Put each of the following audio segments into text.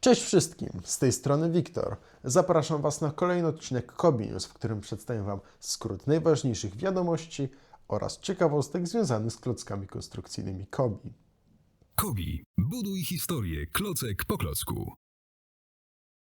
Cześć wszystkim, z tej strony Wiktor. Zapraszam Was na kolejny odcinek Kobi News, w którym przedstawię Wam skrót najważniejszych wiadomości oraz ciekawostek związanych z klockami konstrukcyjnymi Kobi. Kobi. Buduj historię klocek po klocku.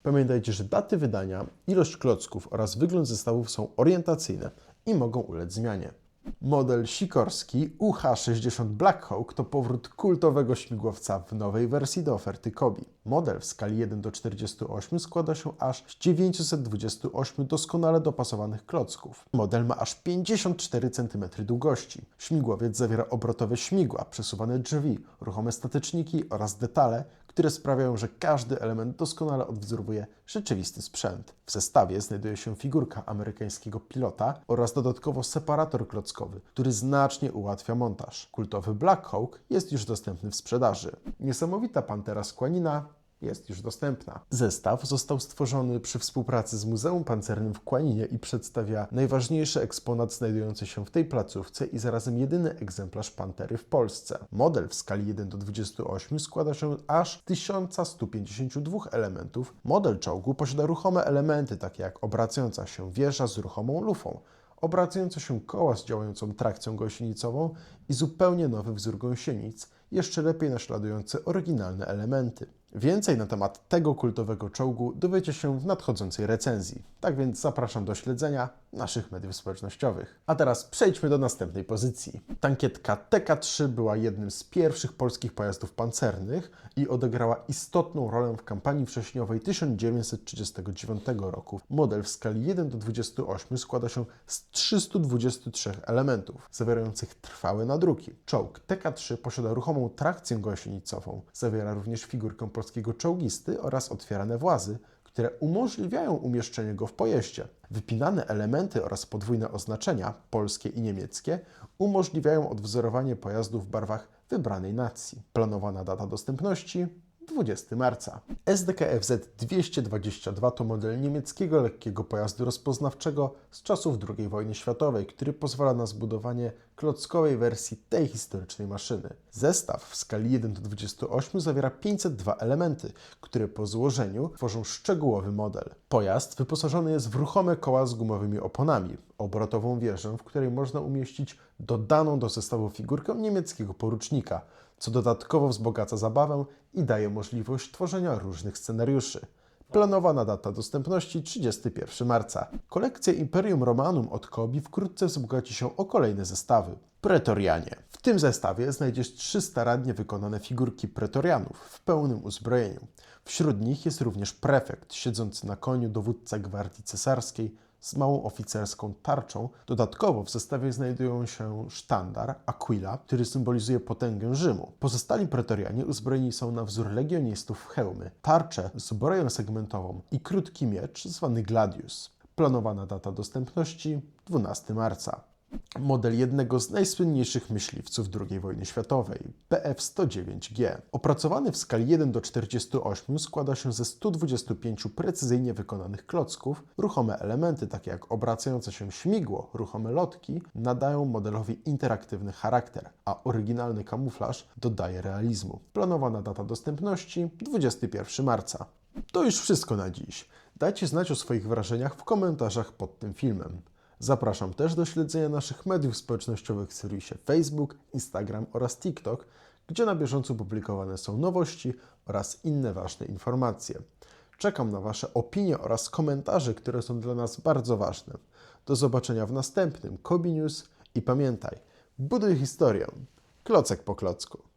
Pamiętajcie, że daty wydania, ilość klocków oraz wygląd zestawów są orientacyjne i mogą ulec zmianie. Model Sikorski UH-60 Black Hawk to powrót kultowego śmigłowca w nowej wersji do oferty Kobi. Model w skali 1 do 48 składa się aż z 928 doskonale dopasowanych klocków. Model ma aż 54 cm długości. Śmigłowiec zawiera obrotowe śmigła, przesuwane drzwi, ruchome stateczniki oraz detale, które sprawiają, że każdy element doskonale odwzorowuje rzeczywisty sprzęt. W zestawie znajduje się figurka amerykańskiego pilota oraz dodatkowo separator klockowy, który znacznie ułatwia montaż. Kultowy Black Hawk jest już dostępny w sprzedaży. Niesamowita Pantera Skłanina jest już dostępna. Zestaw został stworzony przy współpracy z Muzeum Pancernym w Kłaninie i przedstawia najważniejszy eksponat znajdujący się w tej placówce i zarazem jedyny egzemplarz Pantery w Polsce. Model w skali 1 do 28 składa się aż z 1152 elementów. Model czołgu posiada ruchome elementy, takie jak obracająca się wieża z ruchomą lufą, obracające się koła z działającą trakcją gąsienicową i zupełnie nowy wzór gąsienic, jeszcze lepiej naśladujący oryginalne elementy. Więcej na temat tego kultowego czołgu dowiecie się w nadchodzącej recenzji. Tak więc zapraszam do śledzenia naszych mediów społecznościowych. A teraz przejdźmy do następnej pozycji. Tankietka TK3 była jednym z pierwszych polskich pojazdów pancernych i odegrała istotną rolę w kampanii wrześniowej 1939 roku. Model w skali 1 do 28 składa się z 323 elementów, zawierających trwałe nadruki. Czołg TK3 posiada ruchomą trakcję gąsienicową, zawiera również figurkę polskiego czołgisty oraz otwierane włazy, które umożliwiają umieszczenie go w pojeździe. Wypinane elementy oraz podwójne oznaczenia, polskie i niemieckie, umożliwiają odwzorowanie pojazdu w barwach wybranej nacji. Planowana data dostępności 20 marca. SDKFZ 222 to model niemieckiego lekkiego pojazdu rozpoznawczego z czasów II wojny światowej, który pozwala na zbudowanie klockowej wersji tej historycznej maszyny. Zestaw w skali 1 do 28 zawiera 502 elementy, które po złożeniu tworzą szczegółowy model. Pojazd wyposażony jest w ruchome koła z gumowymi oponami, obrotową wieżę, w której można umieścić dodaną do zestawu figurkę niemieckiego porucznika, co dodatkowo wzbogaca zabawę i daje możliwość tworzenia różnych scenariuszy. Planowana data dostępności 31 marca. Kolekcja Imperium Romanum od Kobi wkrótce wzbogaci się o kolejne zestawy. Pretorianie. W tym zestawie znajdziesz trzy starannie wykonane figurki pretorianów w pełnym uzbrojeniu. Wśród nich jest również prefekt, siedzący na koniu dowódca gwardii cesarskiej z małą oficerską tarczą. Dodatkowo w zestawie znajdują się sztandar Aquila, który symbolizuje potęgę Rzymu. Pozostali pretorianie uzbrojeni są na wzór legionistów w hełmy, tarcze z zbroją segmentową i krótki miecz zwany gladius. Planowana data dostępności 12 marca. Model jednego z najsłynniejszych myśliwców II wojny światowej, PF-109G. Opracowany w skali 1 do 48 składa się ze 125 precyzyjnie wykonanych klocków. Ruchome elementy, takie jak obracające się śmigło, ruchome lotki, nadają modelowi interaktywny charakter, a oryginalny kamuflaż dodaje realizmu. Planowana data dostępności 21 marca. To już wszystko na dziś. Dajcie znać o swoich wrażeniach w komentarzach pod tym filmem. Zapraszam też do śledzenia naszych mediów społecznościowych w serwisie Facebook, Instagram oraz TikTok, gdzie na bieżąco publikowane są nowości oraz inne ważne informacje. Czekam na Wasze opinie oraz komentarze, które są dla nas bardzo ważne. Do zobaczenia w następnym Kobi News i pamiętaj, buduj historię, klocek po klocku.